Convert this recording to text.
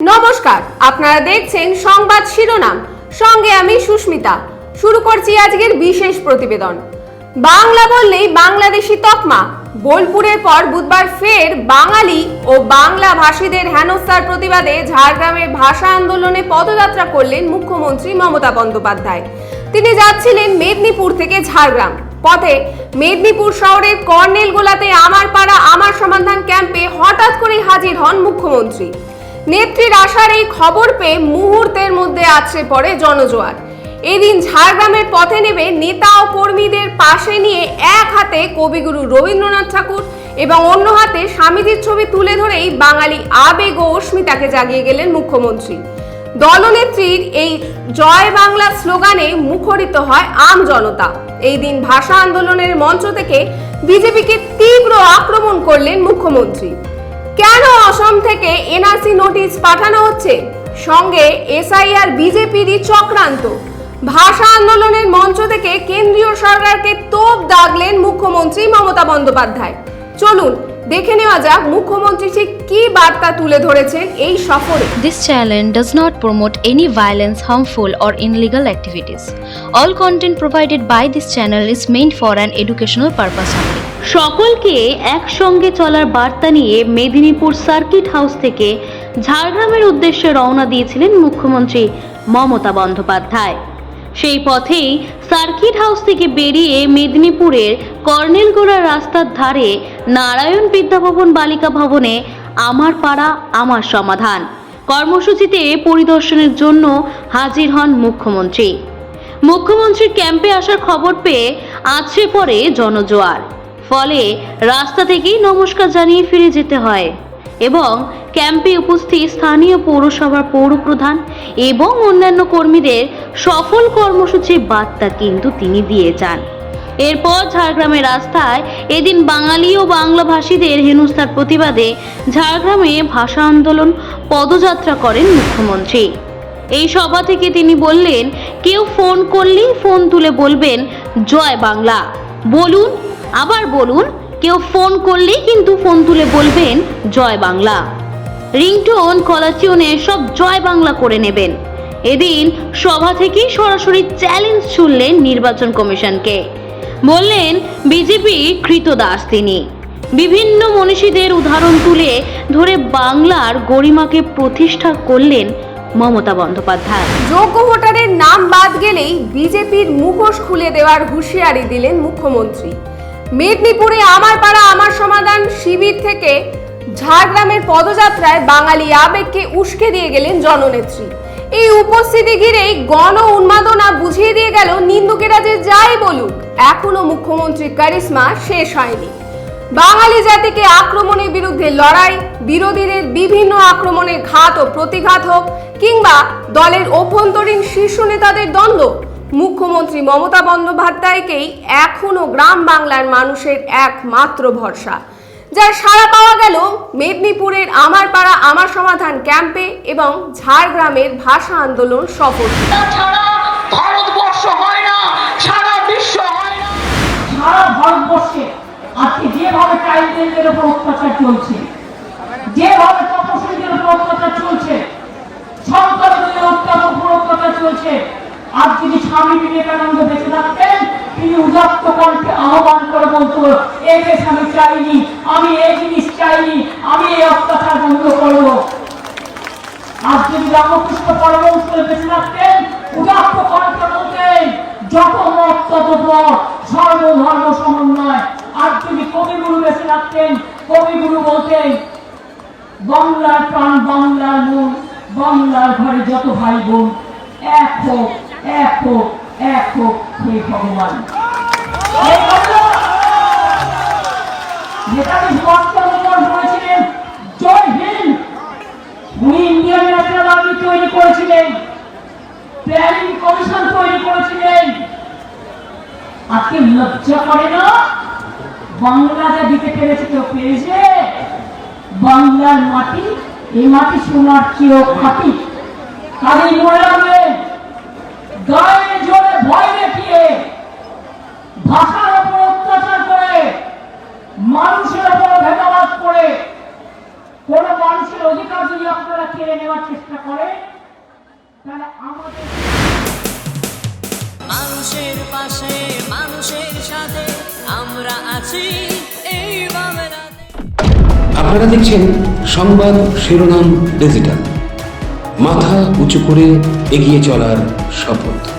নমস্কার, আপনারা দেখছেন সংবাদ শিরোনাম। সঙ্গে আমি সুস্মিতা। শুরু করছি আজকের বিশেষ প্রতিবেদন। বাংলা বললেই বাংলাদেশি তকমা। বোলপুরের পর বুধবার ফের বাঙালি ও বাংলা ভাষীদের হেনস্থার প্রতিবাদে ঝাড়গ্রামের ভাষা আন্দোলনে পদযাত্রা করলেন মুখ্যমন্ত্রী মমতা বন্দ্যোপাধ্যায়। তিনি যাচ্ছিলেন মেদিনীপুর থেকে ঝাড়গ্রাম। পথে মেদিনীপুর শহরের কর্নেলগোলাতে আমার পাড়া, আমার সমাধান ক্যাম্পে হঠাৎ করেই হাজির হন মুখ্যমন্ত্রী। নেত্রীর আসার এই খবর পেয়ে মুহূর্তের মধ্যে আছড়ে পড়ে জনজোয়ার। এদিন ঝাড়গ্রামের পথে নেবে নেতা ও কর্মীদের পাশে নিয়ে এক হাতে কবিগুরু রবীন্দ্রনাথ ঠাকুর এবং অন্য হাতে স্বামীজির ছবি তুলে ধরেই বাঙালি আবেগ ও অস্মিতাকে জাগিয়ে গেলেন মুখ্যমন্ত্রী। দলনেত্রীর এই জয় বাংলা স্লোগানে মুখরিত হয় আম জনতা। এই দিন ভাষা আন্দোলনের মঞ্চ থেকে বিজেপিকে তীব্র আক্রমণ করলেন মুখ্যমন্ত্রী। কেন অসম থেকে এনআরসি নোটিশ পাঠানো হচ্ছে? সঙ্গে এসআই আর বিজেপিরই চক্রান্ত। ভাষা আন্দোলনের মঞ্চ থেকে কেন্দ্রীয় সরকারকে তোপ দাগলেন মুখ্যমন্ত্রী মমতা বন্দ্যোপাধ্যায়। চলুন, দেখে নেওয়া যাক মুখ্যমন্ত্রী ঠিক কি বার্তা তুলে ধরেছেন এই সফরে। This channel does not promote any violence harmful or illegal activities all content provided by this channel is main for an educational purpose only সকলকে একসঙ্গে চলার বার্তা নিয়ে মেদিনীপুর সার্কিট হাউস থেকে ঝাড়গ্রামের উদ্দেশ্যে রওনা দিয়েছিলেন মুখ্যমন্ত্রী মমতা বন্দ্যোপাধ্যায়। সেই পথেই সার্কিট হাউস থেকে বেরিয়ে মেদিনীপুরের কর্নেলগোড়া রাস্তার ধারে নারায়ণ বিদ্যাভবন বালিকা ভবনে আমার পাড়া, আমার সমাধান কর্মসূচিতে পরিদর্শনের জন্য হাজির হন মুখ্যমন্ত্রী। মুখ্যমন্ত্রীর ক্যাম্পে আসার খবর পেয়ে আছড়ে পড়ে জনজোয়ার। ফলে রাস্তা থেকেই নমস্কার জানিয়ে ফিরে যেতে হয় এবং ক্যাম্পে উপস্থিত স্থানীয় পৌরসভার পৌরপ্রধান এবং অন্যান্য কর্মীদের সফল কর্মসূচির বার্তা কিন্তু তিনি দিয়ে যান। এরপর ঝাড়গ্রামের রাস্তায় এদিন বাঙালি ও বাংলাভাষীদের হেনস্থার প্রতিবাদে ঝাড়গ্রামে ভাষা আন্দোলন পদযাত্রা করেন মুখ্যমন্ত্রী। এই সভা থেকে তিনি বললেন, কেউ ফোন করলেই ফোন তুলে বলবেন, জয় বাংলা। বলুন আবার বলুন, কেউ ফোন করলেই কিন্তু ফোন তুলে বলবেন, জয় বাংলা। রিংটোন, কলাচিওনে সব জয় বাংলা করে নেবেন। এদিন সভা থেকেই সরাসরি চ্যালেঞ্জ ছুড়লেন নির্বাচন কমিশনকে। বললেন, বিজেপি কৃতদাস তিনি। বিভিন্ন মনীষীদের উদাহরণ তুলে ধরে বাংলার গরিমাকে প্রতিষ্ঠা করলেন মমতা বন্দ্যোপাধ্যায়। যোগ্য ভোটারের নাম বাদ গেলেই বিজেপির মুখোশ খুলে দেওয়ার হুঁশিয়ারি দিলেন মুখ্যমন্ত্রী। মেদিনীপুরে আমার পাড়া, আমার সমাধান শিবির থেকে ঝাড়গ্রামের পদযাত্রায় বাঙালি আবেগকে উস্কে দিয়ে গেলেন জননেত্রী। এই উপস্থিতি ঘিরেই গণ উন্মাদনা বুঝিয়ে দিয়ে গেল নিন্দুকেরা যে যাই বলুক, এখনও মুখ্যমন্ত্রীর কারিশ্মা শেষ হয়নি। বাঙালি জাতিকে আক্রমণের বিরুদ্ধে লড়াই, বিরোধীদের বিভিন্ন আক্রমণের ঘাত ও প্রতিঘাত হোক, কিংবা দলের অভ্যন্তরীণ শীর্ষ নেতাদের দ্বন্দ্ব মুখ্যমন্ত্রী মমতা বন্দ্যোপাধ্যায়কেই এখনও গ্রাম বাংলার মানুষের একমাত্র ভরসা যার সাড়া পাওয়া গেল মেদিনীপুরের আমার পাড়া আমার সমাধান ক্যাম্পে এবং ঝাড়গ্রামের ভাষা আন্দোলন সফল। ছাড়া ভারতবর্ষ হয় না সারা বিশ্ব হয় না। সারা ভারতবর্ষে আজকে যেভাবে ট্রাইবেলদের উপর অত্যাচার চলছে যেভাবে তপশিলীদের উপর অত্যাচার চলছে সন্তানদের উপর অত্যাচার চলছে আজ যদি স্বামী বিবেকানন্দ বেঁচে থাকতেন, তিনি উদাত্ত কণ্ঠে আহ্বান করে বলতো এই দেশ আমি চাইনি, আমি এই জিনিস চাইনি, আমি এই অত্যাচার বন্ধ করব। আজ যদি রামকৃষ্ণ পরমহংস বেঁচে থাকতেন, উদাত্ত কণ্ঠে বলতেন, যত মত, তত পর সর্বধর্ম সমন্বয়। আর যদি কবিগুরু বেঁচে থাকতেন, কবিগুরু বলতেন, বাংলার প্রাণ, বাংলার মন, বাংলার ঘরে যত ভাই বোন, এক হোক এক হোক এক হোক হে ভগবান নেতাজি সুভাষচন্দ্র বোস বলেছিলেন, জয় হিন্দ। উনি ইন্ডিয়ান ন্যাশনাল আর্মি তৈরি করেছিলেন, প্ল্যানিং কমিশন তৈরি করেছিলেন। আজকে লজ্জা করে না? বাংলা যা দিতে পেরেছে কেউ পেরেছে? বাংলার মাটি, এই মাটি সোনার চেয়েও খাটি তাদের মনে রাখবেন গায়ে জোরে ভয় দেখিয়ে ভাষার ওপর অত্যাচার করে মানুষের ওপর করে কোন মানুষের অধিকার যদি আপনারা কেড়ে নেওয়ার চেষ্টা করে তাহলে আমাদের মানুষের পাশে মানুষের সাথে আমরা আছি। এই আপনারা দেখছেন সংবাদ শিরোনাম ডিজিটাল। মাথা উঁচু করে এগিয়ে চলার শপথ।